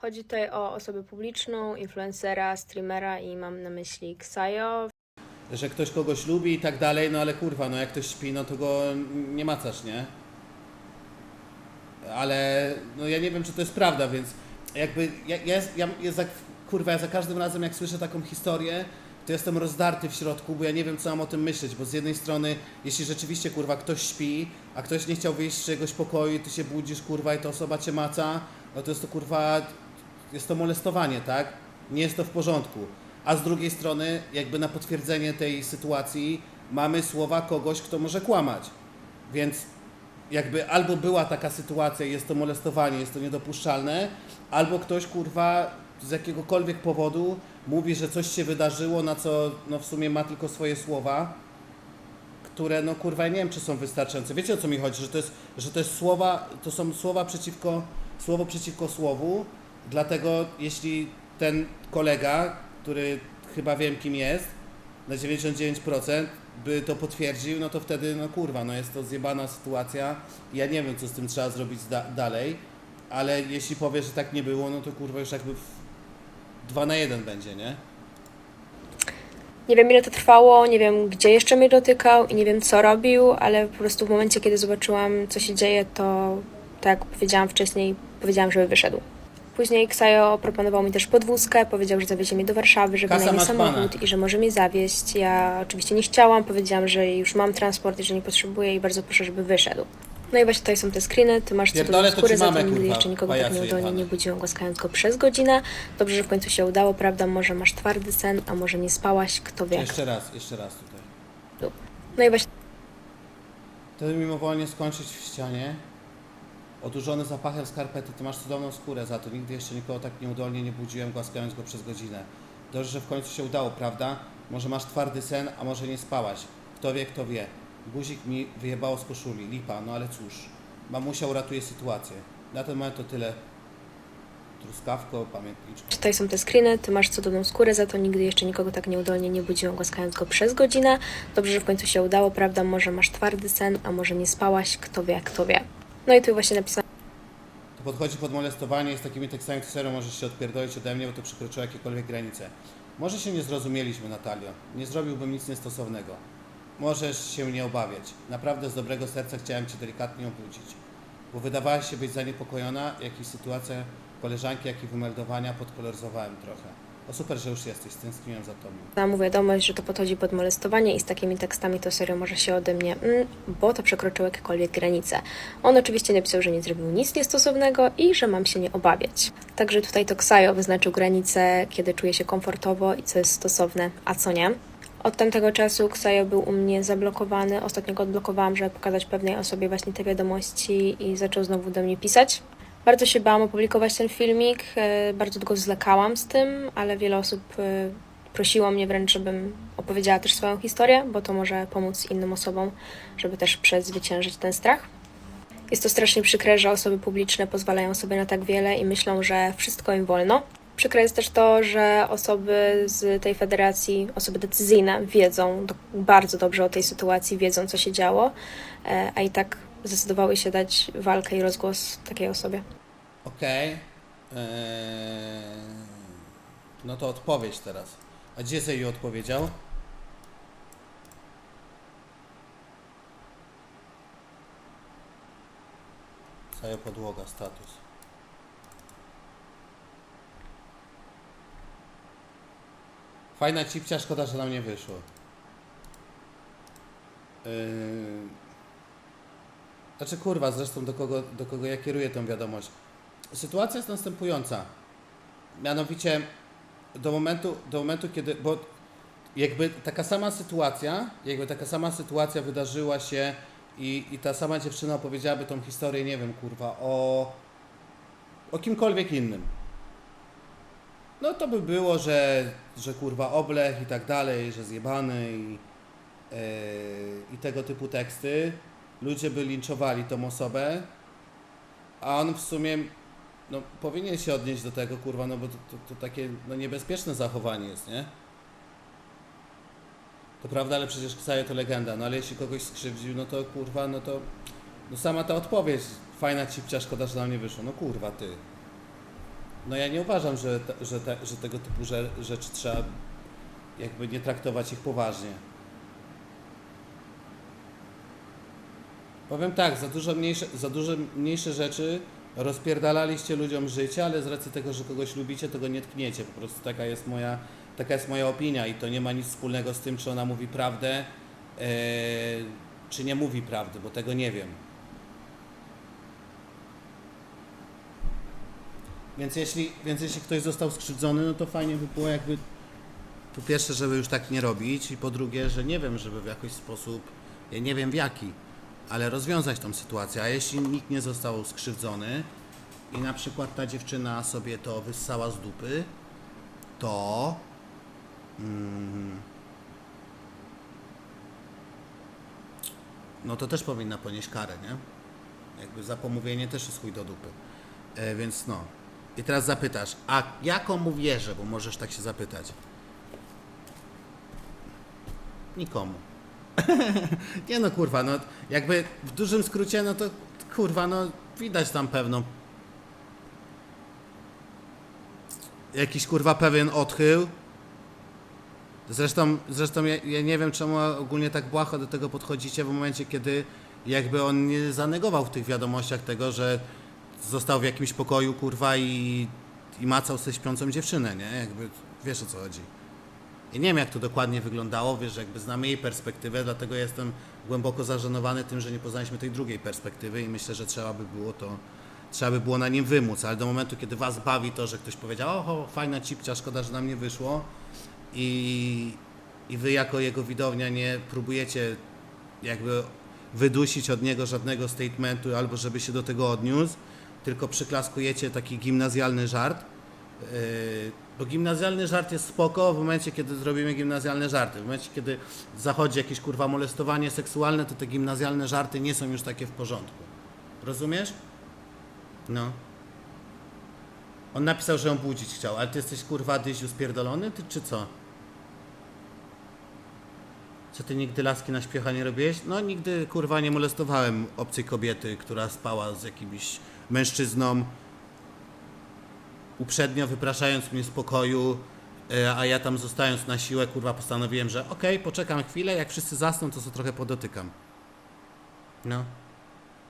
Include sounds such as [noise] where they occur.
Chodzi tutaj o osobę publiczną, influencera, streamera i mam na myśli Ksajo. że ktoś kogoś lubi i tak dalej, no ale kurwa, no jak ktoś śpi, no to go nie macasz, nie? Ale no ja nie wiem, czy to jest prawda, więc jakby ja, ja, ja, ja za, kurwa, ja za każdym razem jak słyszę taką historię, to jestem rozdarty w środku, bo ja nie wiem, co mam o tym myśleć, bo z jednej strony, jeśli rzeczywiście, kurwa, ktoś śpi, a ktoś nie chciał wyjść z czegoś pokoju, ty się budzisz, kurwa, i ta osoba cię maca, no to jest to, kurwa, jest to molestowanie, tak? Nie jest to w porządku. A z drugiej strony, jakby na potwierdzenie tej sytuacji, mamy słowa kogoś, kto może kłamać. Więc jakby albo była taka sytuacja, jest to molestowanie, jest to niedopuszczalne, albo ktoś kurwa z jakiegokolwiek powodu mówi, że coś się wydarzyło, na co no w sumie ma tylko swoje słowa, które no kurwa nie wiem czy są wystarczające. Wiecie o co mi chodzi, że to jest, że to jest słowa, to są słowa przeciwko, słowo przeciwko słowu, dlatego jeśli ten kolega, który chyba wiem kim jest, na 99% by to potwierdził, no to wtedy, no kurwa, no jest to zjebana sytuacja. Ja nie wiem, co z tym trzeba zrobić da- dalej, ale jeśli powie, że tak nie było, no to kurwa już jakby w 2 na 1 będzie, nie? Nie wiem ile to trwało, nie wiem gdzie jeszcze mnie dotykał i nie wiem co robił, ale po prostu w momencie, kiedy zobaczyłam co się dzieje, to tak jak powiedziałam wcześniej, powiedziałam, żeby wyszedł. Później Ksajo proponował mi też podwózkę, powiedział, że zawiezie mnie do Warszawy, że Kasa wynajmie masz pana. samochód i że może mnie zawieźć. Ja oczywiście nie chciałam, powiedziałam, że już mam transport i że nie potrzebuję i bardzo proszę, żeby wyszedł. No i właśnie tutaj są te screeny, ty masz Pierdolę, cudowną to skórę, ci za to mamę, nigdy kurwa, jeszcze nikogo tak pajacu nieudolnie jebany. nie budziłam, głaskając go przez godzinę. Dobrze, że w końcu się udało, prawda? Może masz twardy sen, a może nie spałaś, kto wie. Jeszcze raz, jeszcze raz tutaj. No i właśnie To mimowolnie skończyć w ścianie. Odurzony zapachem skarpety, ty masz cudowną skórę za to. Nigdy jeszcze nikogo tak nieudolnie nie budziłem, głaskając go przez godzinę. Dobrze, że w końcu się udało, prawda? Może masz twardy sen, a może nie spałaś. Kto wie, kto wie. Guzik mi wyjebało z koszuli. Lipa, no ale cóż. Mamusia uratuje sytuację. Na ten moment to tyle. Truskawko, pamiętniczko. Tutaj są te screeny, ty masz cudowną skórę, za to nigdy jeszcze nikogo tak nieudolnie nie budziłam, głaskając go przez godzinę. Dobrze, że w końcu się udało, prawda? Może masz twardy sen, a może nie spałaś, kto wie, kto wie. No i tu właśnie napisałam, To podchodzi pod molestowanie z takimi tekstami, to serio możesz się odpierdolić ode mnie, bo to przekroczyło jakiekolwiek granice. Może się nie zrozumieliśmy, Natalio. Nie zrobiłbym nic niestosownego. Możesz się nie obawiać. Naprawdę z dobrego serca chciałem Cię delikatnie obudzić. Bo wydawałaś się być zaniepokojona, jak i sytuacja koleżanki, jak i wymeldowania podkoloryzowałem trochę. O super, że już jesteś, stęskniłem za Tobą. mu wiadomość, że to podchodzi pod molestowanie i z takimi tekstami to serio może się ode mnie, mm, bo to przekroczyło jakiekolwiek granice. On oczywiście napisał, że nie zrobił nic niestosownego i że mam się nie obawiać. Także tutaj to Ksajo wyznaczył granice, kiedy czuję się komfortowo i co jest stosowne, a co nie. Od tamtego czasu Ksajo był u mnie zablokowany. Ostatnio go odblokowałam, żeby pokazać pewnej osobie właśnie te wiadomości i zaczął znowu do mnie pisać. Bardzo się bałam opublikować ten filmik, e, bardzo długo zwlekałam z tym, ale wiele osób e, prosiło mnie wręcz, żebym opowiedziała też swoją historię, bo to może pomóc innym osobom, żeby też przezwyciężyć ten strach. Jest to strasznie przykre, że osoby publiczne pozwalają sobie na tak wiele i myślą, że wszystko im wolno. Przykre jest też to, że osoby z tej federacji, osoby decyzyjne wiedzą bardzo dobrze o tej sytuacji, wiedzą co się działo, e, a i tak zdecydowały się dać walkę i rozgłos takiej osobie. Okej. Eee, no to odpowiedź teraz. A gdzie Zeju odpowiedział? Cała podłoga, status. Fajna cipcia, szkoda, że nam nie wyszło. Yy... Znaczy kurwa, zresztą do kogo, do kogo ja kieruję tę wiadomość. Sytuacja jest następująca. Mianowicie do momentu, do momentu kiedy, bo jakby taka sama sytuacja, jakby taka sama sytuacja wydarzyła się i, i ta sama dziewczyna opowiedziałaby tą historię, nie wiem, kurwa, o, o kimkolwiek innym. No to by było, że, że kurwa oblech i tak dalej, że zjebany i, yy, i tego typu teksty. Ludzie by linczowali tą osobę, a on w sumie no, powinien się odnieść do tego, kurwa, no bo to, to, to takie no, niebezpieczne zachowanie jest, nie? To prawda, ale przecież Ksajo to legenda, no ale jeśli kogoś skrzywdził, no to kurwa, no to no sama ta odpowiedź, fajna cipcia, szkoda, że nam nie wyszło, no kurwa ty. No ja nie uważam, że, że, te, że tego typu rze- rzeczy trzeba jakby nie traktować ich poważnie. Powiem tak, za dużo mniejsze, za dużo mniejsze rzeczy rozpierdalaliście ludziom życie, ale z racji tego, że kogoś lubicie, to go nie tkniecie. Po prostu taka jest moja, taka jest moja opinia i to nie ma nic wspólnego z tym, czy ona mówi prawdę, e, czy nie mówi prawdy, bo tego nie wiem. Więc jeśli, więc jeśli ktoś został skrzywdzony, no to fajnie by było jakby po pierwsze, żeby już tak nie robić i po drugie, że nie wiem, żeby w jakiś sposób, ja nie wiem w jaki, ale rozwiązać tą sytuację. A jeśli nikt nie został skrzywdzony i na przykład ta dziewczyna sobie to wyssała z dupy, to mm, no to też powinna ponieść karę, nie? Jakby za pomówienie też jest chuj do dupy. E, więc no. I teraz zapytasz, a jaką mu wierzę, bo możesz tak się zapytać. Nikomu. [laughs] nie no kurwa, no jakby w dużym skrócie, no to kurwa, no widać tam pewną jakiś kurwa pewien odchył. Zresztą, zresztą ja, ja nie wiem czemu ogólnie tak błaho do tego podchodzicie w momencie, kiedy jakby on nie zanegował w tych wiadomościach tego, że został w jakimś pokoju kurwa i, i macał sobie śpiącą dziewczynę, nie? Jakby wiesz o co chodzi. Nie wiem jak to dokładnie wyglądało, wiesz, jakby znamy jej perspektywę, dlatego jestem głęboko zażenowany tym, że nie poznaliśmy tej drugiej perspektywy i myślę, że trzeba by było to, trzeba by było na nim wymóc, ale do momentu, kiedy was bawi to, że ktoś powiedział, oho, fajna cipcia, szkoda, że nam nie wyszło. I, i wy jako jego widownia nie próbujecie jakby wydusić od niego żadnego statementu albo żeby się do tego odniósł, tylko przyklaskujecie taki gimnazjalny żart, bo gimnazjalny żart jest spoko w momencie, kiedy zrobimy gimnazjalne żarty. W momencie, kiedy zachodzi jakieś kurwa molestowanie seksualne, to te gimnazjalne żarty nie są już takie w porządku. Rozumiesz? No. On napisał, że ją budzić chciał, ale ty jesteś kurwa dyziu spierdolony, ty czy co? Co ty nigdy laski na śpiecha nie robiłeś? No nigdy kurwa nie molestowałem obcej kobiety, która spała z jakimś mężczyzną uprzednio wypraszając mnie z pokoju, e, a ja tam zostając na siłę, kurwa, postanowiłem, że okej, poczekam chwilę, jak wszyscy zasną, to sobie trochę podotykam. No.